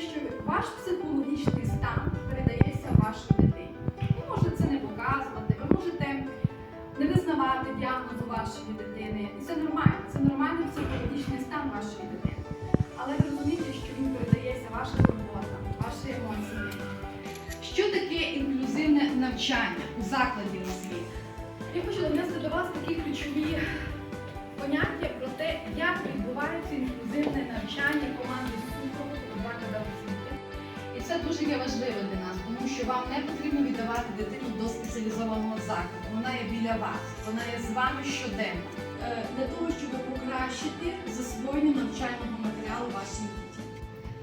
що ваш психологічний стан передається вашій дитині. Ви можете це не показувати, ви можете не визнавати діагнозу вашої дитини. І це нормально, це нормальний психологічний стан вашої дитини. Але ви розумієте, що він передається ваша турбота, ваші емоції. Що таке інклюзивне навчання у закладі освіти? Я хочу донести до вас такі ключові дуже є важливо для нас, тому що вам не потрібно віддавати дитину до спеціалізованого закладу. Вона є біля вас, вона є з вами щоденно. Е, Для того, щоб покращити засвоєння навчального матеріалу вашій діті.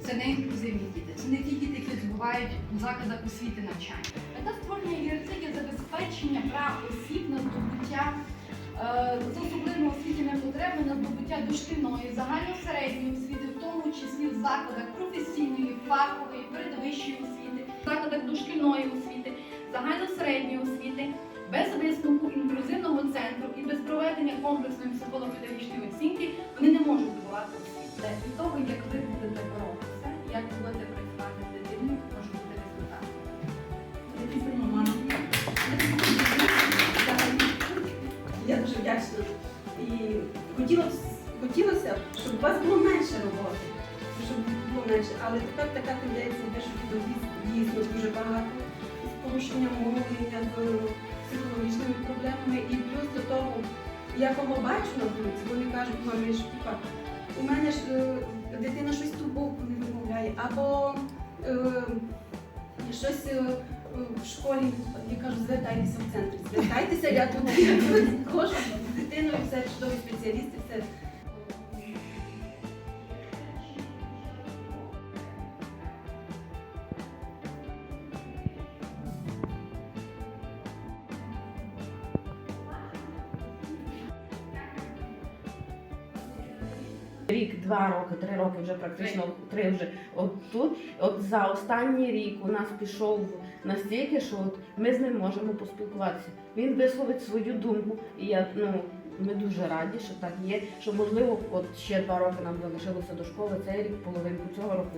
Це не інклюзивні діти, це не ті діти, які здобувають у закладах освіти навчання. Мета створення ЄРЦ є забезпечення прав осіб на здобуття е, з особливими освітніми потребами на здобуття дошкільної, загальносередньої освіти, в тому числі в закладах професійної, фахової, дошкільної освіти, загальносередньої освіти, без висновку інклюзивного центру і без проведення комплексної психолого-педагогічної оцінки вони не можуть здобувати освіту. Від того, як ви будете боротися, як будете працювати з дитиною, може бути результат. Я дуже вдячна. І хотілося, хотілося, щоб у вас було менше роботи, щоб було менше. Але тепер така тенденція, де що дійсно з порушенням мовлення, з психологічними проблемами. І плюс до того, я кого бачу на вулиці, вони кажуть, мамі, що у мене ж е, дитина щось ту букву не вимовляє, або е, щось. е, в школі я кажу, звертайтеся в центр. Звертайтеся, я тут ходжу з дитиною, все чудові спеціалісти, все. Рік, два роки, три роки вже практично три вже от тут. От за останній рік у нас пішов настільки, що от ми з ним можемо поспілкуватися. Він висловить свою думку, і я ну ми дуже раді, що так є. Що можливо, от ще два роки нам залишилося до школи. Цей рік, половинку цього року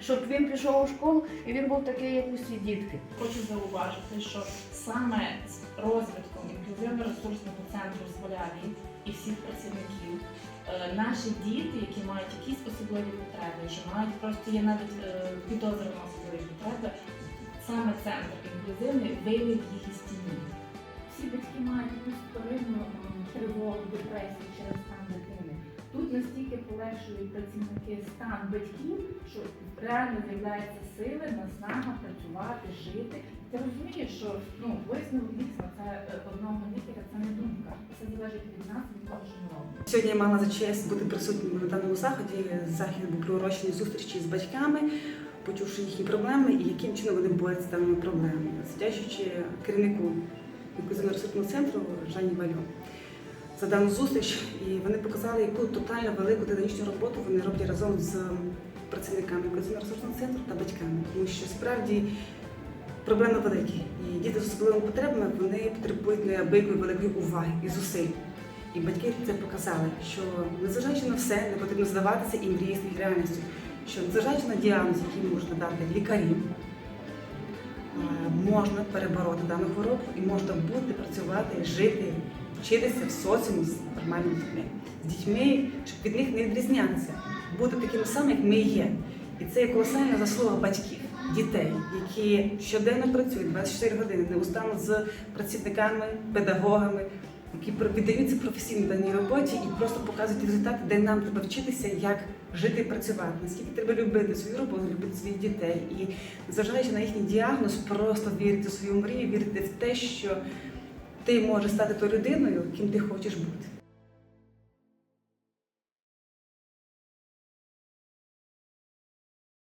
щоб він пішов у школу і він був такий, як усі дітки. Хочу зауважити, що саме з розвитком інклюзивно-ресурсного центру Сваляві і всіх працівників е, наші діти, які мають якісь особливі потреби, чи мають просто є навіть е, підозри на особливі потреби, саме центр інклюзивний вивів їх із тіні. Всі батьки мають якусь вторинну тривогу, депресію через стан дитини. Тут настільки полегшують працівники стан батьків, що реально з'являються сили, наснага працювати, жити. Ти розумієш, що ну висновок дійсно це е, одного лікаря, це не думка. Це залежить від нас, від того, що ми робимо. Сьогодні я мала за честь бути присутньою на даному заході. Захід був приурочений зустрічі з батьками, почувши їхні проблеми і яким чином вони борються з даними проблемами, завдячуючи керівнику інклюзивно-ресурсного центру Жанні Вальо за дану зустріч. І вони показали, яку тотально велику динамічну роботу вони роблять разом з працівниками інклюзивно-ресурсного центру та батьками, тому що справді. Проблеми великі, і діти з особливими потребами вони потребують неабиякої великої уваги і зусиль. І батьки це показали, що незважаючи на все, не потрібно здаватися і мріяти реальністю. Що незважаючи на діагноз, який можна дати лікарі, можна перебороти дану хворобу і можна бути, працювати, жити, вчитися в соціумі з нормальними дітьми. З дітьми, щоб від них не відрізнятися, бути такими самими, як ми є. І це є колосальна заслуга батьків, дітей, які щоденно працюють 24 години, неустанно з працівниками, педагогами, які віддаються професійно даній роботі і просто показують результати, де нам треба вчитися, як жити і працювати, наскільки треба любити свою роботу, любити своїх дітей. І зважаючи на їхній діагноз, просто вірити в свою мрію, вірити в те, що ти можеш стати тою людиною, ким ти хочеш бути.